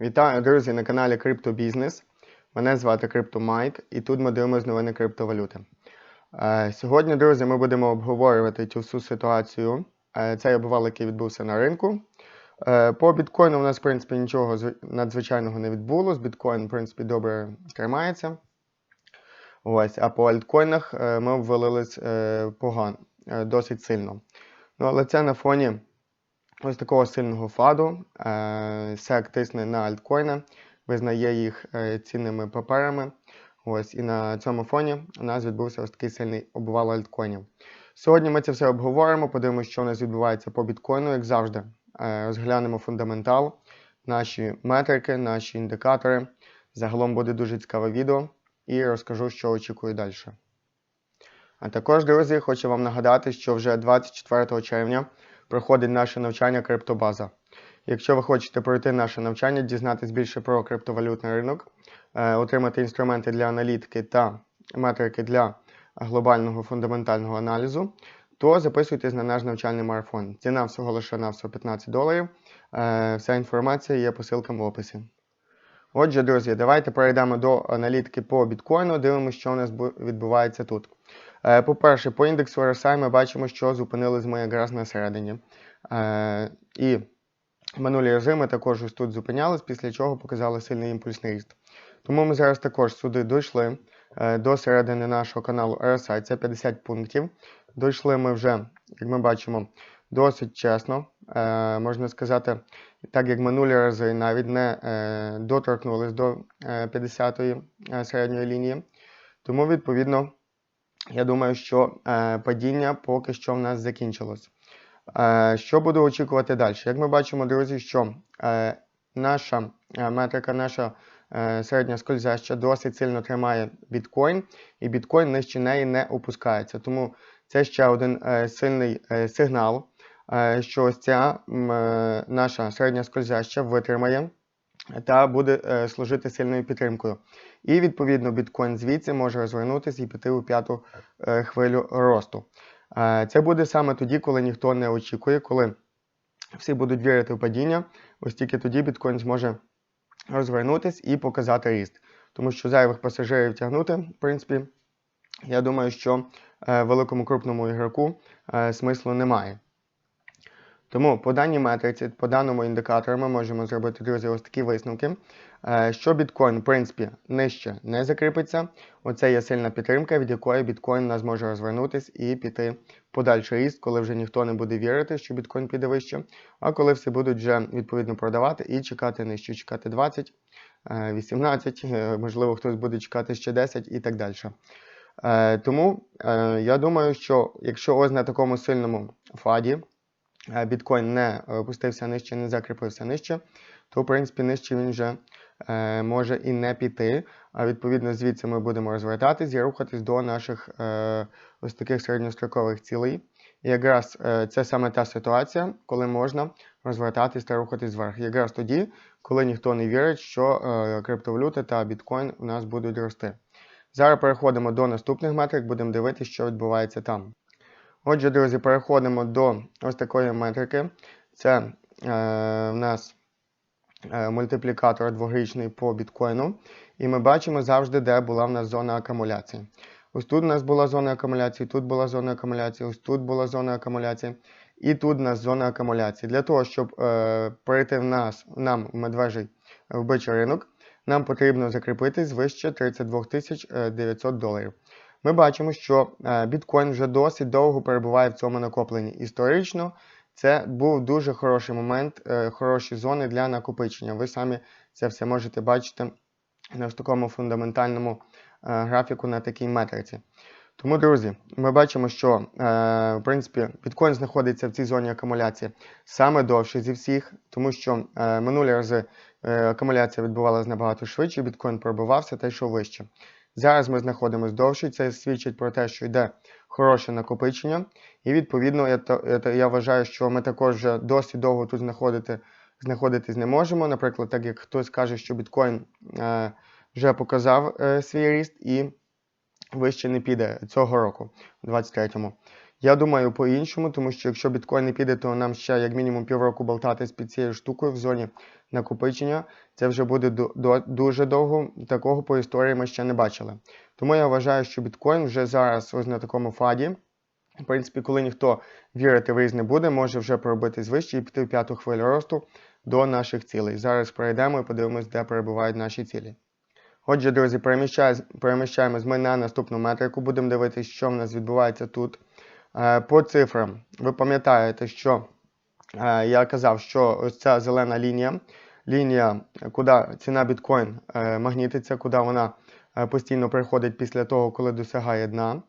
Вітаю, друзі, на каналі Криптобізнес. Мене звати CryptoMike і тут ми дивимося новини криптовалюти. Е, Сьогодні, друзі, ми будемо обговорювати цю всю ситуацію. Е, Цей обвал, який відбувся на ринку. Е, По біткоїну у нас, в принципі, нічого надзвичайного не відбулося. Біткоін, в принципі, добре тримається. Ось, а по альткоїнах ми обвалились погано, досить сильно. Ну, але це на фоні ось такого сильного фаду. Е, СЕК тисне на альткоїни, визнає їх е, цінними паперами. Ось, і на цьому фоні у нас відбувся ось такий сильний обвал альткоїнів. Сьогодні ми це все обговоримо, подивимося, що у нас відбувається по біткоїну, як завжди. Е, розглянемо фундаментал, наші метрики, наші індикатори. Загалом буде дуже цікаве відео і розкажу, що очікую далі. А також, друзі, хочу вам нагадати, що вже 24 червня проходить наше навчання Криптобаза. Якщо ви хочете пройти наше навчання, дізнатись більше про криптовалютний ринок, е, отримати інструменти для аналітики та метрики для глобального фундаментального аналізу, то записуйтесь на наш навчальний марафон. Ціна всього лише на всього 15 доларів. Е, Вся інформація є по ссылкам в описі. Отже, друзі, давайте перейдемо до аналітики по біткоїну. Дивимося, що у нас відбувається тут. Е, По-перше, по індексу RSI ми бачимо, що зупинились ми якраз на середині. Е, І минулі рази ми також ось тут зупинялись, після чого показали сильний імпульсний ріст. Тому ми зараз також сюди дійшли е, до середини нашого каналу RSI, це 50 пунктів. Дійшли ми вже, як ми бачимо, досить чесно. Можна сказати, так як минулі рази навіть не доторкнулись до е, 50-ї е, середньої лінії. Тому, відповідно, я думаю, що е, падіння поки що в нас закінчилось. Е, що буду очікувати далі? Як ми бачимо, друзі, що е, наша метрика, наша середня скользяща досить сильно тримає біткоін, і біткоін нижче неї не опускається. Тому це ще один сильний сигнал, що ось ця наша середня скользяща витримає та буде е, служити сильною підтримкою. І відповідно біткоін звідси може розвернутися і піти у п'яту е, хвилю росту. Е, Це буде саме тоді, коли ніхто не очікує, коли всі будуть вірити в падіння, ось тільки тоді біткоін зможе розвернутися і показати ріст. Тому що зайвих пасажирів тягнути, в принципі, я думаю, що великому крупному ігроку смислу немає. Тому по даній метриці, по даному індикатору ми можемо зробити, друзі, ось такі висновки. Е, Що біткоін, в принципі, нижче не закріпиться. Оце є сильна підтримка, від якої біткоін нас може розвернутися і піти подальший ріст, коли вже ніхто не буде вірити, що біткоін піде вище, а коли всі будуть вже відповідно продавати і чекати нижче, чекати 20, е, 18, е, можливо, хтось буде чекати ще 10 і так далі. Е, Тому е, я думаю, що якщо ось на такому сильному фаді е, біткоін не опустився нижче, не закріпився нижче, то в принципі нижче він вже е, може і не піти. А відповідно звідси ми будемо розвертатись і рухатись до наших е, ось таких середньострокових цілей. І якраз е, це саме та ситуація, коли можна розвертатись та рухатись вверх. Якраз тоді, коли ніхто не вірить, що е, криптовалюти та біткоін у нас будуть рости. Зараз переходимо до наступних метрик, будемо дивитися, що відбувається там. Отже, друзі, переходимо до ось такої метрики. Це е, в нас е, мультиплікатор дворічний по біткоїну. І ми бачимо завжди, де була в нас зона акумуляції. Ось тут у нас була зона акумуляції, тут була зона акумуляції, ось тут була зона акумуляції, і тут у нас зона акумуляції. Для того, щоб е, перейти в нас, нам в медвежий вбичий ринок, нам потрібно закріпитись вище 32 900 доларів. Ми бачимо, що е, біткоін вже досить довго перебуває в цьому накопленні. Історично це був дуже хороший момент, е, хороші зони для накопичення. Ви самі це все можете бачити на такому фундаментальному е, графіку на такій метриці. Тому, друзі, ми бачимо, що в принципі біткоін знаходиться в цій зоні акумуляції саме довше зі всіх, тому що минулі рази акумуляція відбувалася набагато швидше, біткоін пробивався та йшов вище. Зараз ми знаходимося довше, це свідчить про те, що йде хороше накопичення, і відповідно я, я, я вважаю, що ми також вже досить довго тут знаходити, знаходитись не можемо. Наприклад, так як хтось каже, що біткоін е, вже показав е, свій ріст і вище не піде цього року, у 23-му. Я думаю по-іншому, тому що якщо біткоін не піде, то нам ще як мінімум півроку болтатись під цією штукою в зоні накопичення. Це вже буде дуже довго. Такого по історії ми ще не бачили. Тому я вважаю, що біткоін вже зараз ось на такому фаді. В принципі, коли ніхто вірити в різ не буде, може вже пробитись вище і піти в п'яту хвилю росту до наших цілей. Зараз перейдемо і подивимось, де перебувають наші цілі. Отже, друзі, переміщаємось ми на наступну метрику. Будемо дивитися, що в нас відбувається тут. Е, По цифрам, ви пам'ятаєте, що е, я казав, що ось ця зелена лінія, лінія, куди ціна біткоін е, магнітиться, куди вона постійно приходить після того, коли досягає дна,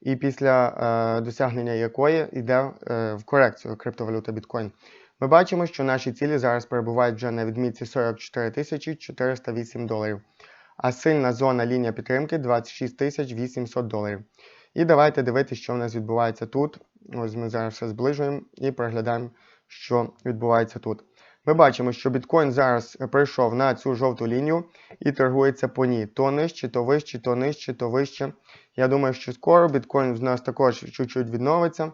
і після досягнення якої йде в корекцію криптовалюта біткоін. Ми бачимо, що наші цілі зараз перебувають вже на відмітці 44 тисячі 408 доларів. А сильна зона лінія підтримки 26 тисяч 800 доларів. І давайте дивитися, що в нас відбувається тут. Ось ми зараз все зближуємо і переглядаємо, що відбувається тут. Ми бачимо, що біткоін зараз прийшов на цю жовту лінію і торгується по ній. То нижче, то вище, то нижче, то вище. Я думаю, що скоро біткоін в нас також чуть-чуть відновиться,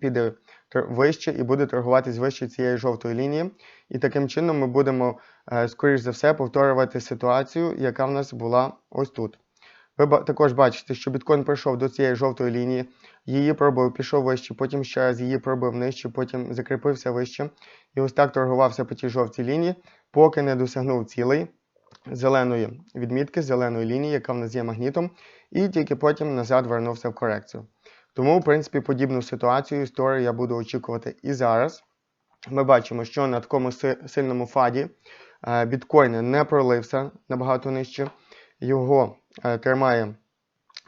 піде вище і буде торгуватись вище цієї жовтої лінії. І таким чином ми будемо, е, скоріш за все, повторювати ситуацію, яка в нас була ось тут. Ви також бачите, що біткоін прийшов до цієї жовтої лінії, її пробив, пішов вище, потім ще раз її пробив нижче, потім закріпився вище. І ось так торгувався по тій жовтій лінії, поки не досягнув цілей зеленої відмітки, зеленої лінії, яка в нас є магнітом, і тільки потім назад вернувся в корекцію. Тому, в принципі, подібну ситуацію історію я буду очікувати і зараз. Ми бачимо, що на такому сильному фаді е, біткоін не пролився набагато нижче. Його тримає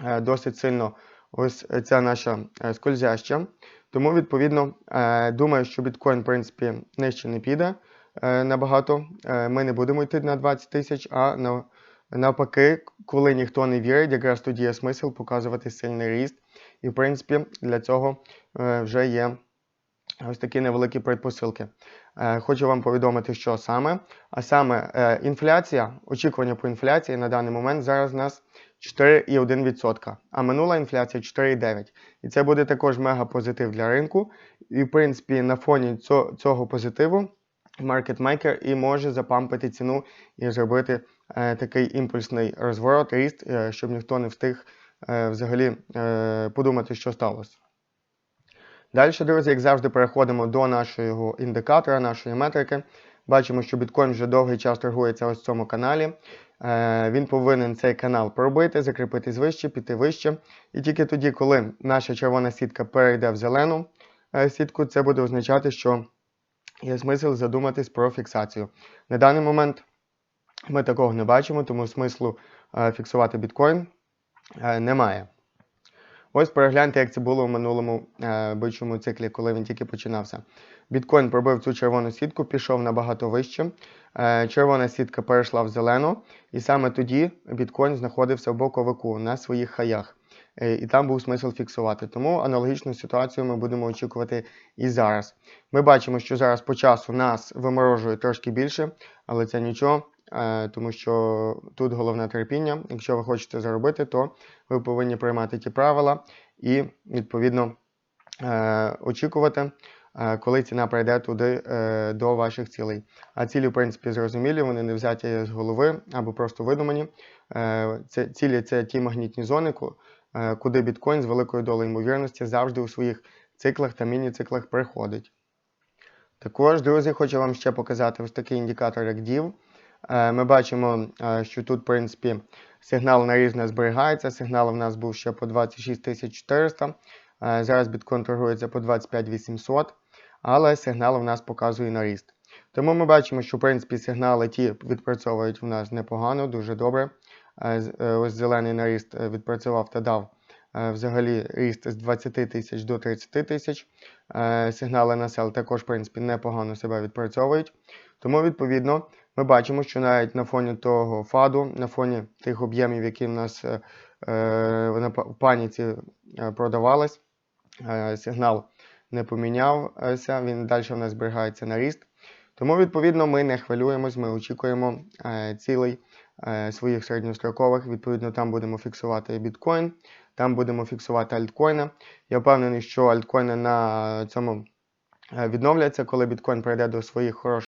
е, досить сильно ось ця наша е, скользяща. Тому, відповідно, е, думаю, що біткоін, в принципі, нижче не піде е, набагато. Е, Ми не будемо йти на 20 тисяч, а на, навпаки, коли ніхто не вірить, якраз тоді є смисл показувати сильний ріст. І, в принципі, для цього е, вже є ось такі невеликі предпосилки. Е, Хочу вам повідомити, що саме. А саме е, інфляція, очікування по інфляції на даний момент зараз у нас 4,1%, а минула інфляція 4,9%. І це буде також мега позитив для ринку. І, в принципі, на фоні цього, позитиву маркетмейкер і може запампити ціну і зробити е, такий імпульсний розворот, ріст, щоб ніхто не встиг взагалі подумати, що сталося. Далі, друзі, як завжди, переходимо до нашого індикатора, нашої метрики. Бачимо, що біткоін вже довгий час торгується ось в цьому каналі. Е, Він повинен цей канал пробити, закріпитись вище, піти вище. І тільки тоді, коли наша червона сітка перейде в зелену е, сітку, це буде означати, що є смисл задуматись про фіксацію. На даний момент ми такого не бачимо, тому смислу е, фіксувати біткоін немає. Ось перегляньте, як це було в минулому е, бичому циклі, коли він тільки починався. Біткоін пробив цю червону сітку, пішов набагато вище. Е, червона сітка перейшла в зелену, і саме тоді біткоін знаходився в боковику на своїх хаях. Е, і там був смисл фіксувати. Тому аналогічну ситуацію ми будемо очікувати і зараз. Ми бачимо, що зараз по часу нас виморожує трошки більше, але це нічого, тому що тут головне терпіння. Якщо ви хочете заробити, то ви повинні приймати ті правила і, відповідно, е, очікувати, е, коли ціна прийде туди е, до ваших цілей. А цілі, в принципі, зрозумілі, вони не взяті з голови або просто видумані. Е, Це цілі це ті магнітні зони, е, куди біткоін з великою долею ймовірності завжди у своїх циклах та міні-циклах приходить. Також, друзі, хочу вам ще показати ось такий індикатор, як DIV. Е, Ми бачимо, е, що тут, в принципі, сигнал на різне зберігається. Сигнал в нас був ще по 26 400. Е, Зараз біткоін торгується по 25 800, але сигнал в нас показує на ріст. Тому ми бачимо, що в принципі сигнали ті відпрацьовують в нас непогано, дуже добре. Ось зелений наріст відпрацював та дав взагалі ріст з 20 тисяч до 30 тисяч. Сигнали на сел також, в принципі, непогано себе відпрацьовують. Тому, відповідно, ми бачимо, що навіть на фоні того фаду, на фоні тих об'ємів, які в нас е, е, на паніці е, продавались, е, сигнал не помінявся, він далі в нас зберігається на ріст. Тому, відповідно, ми не хвилюємось, ми очікуємо е, цілей е, своїх середньострокових. Відповідно, там будемо фіксувати біткоін. Там будемо фіксувати альткоїни. Я впевнений, що альткоїни на цьому е, відновляться, коли біткоін прийде до своїх хороших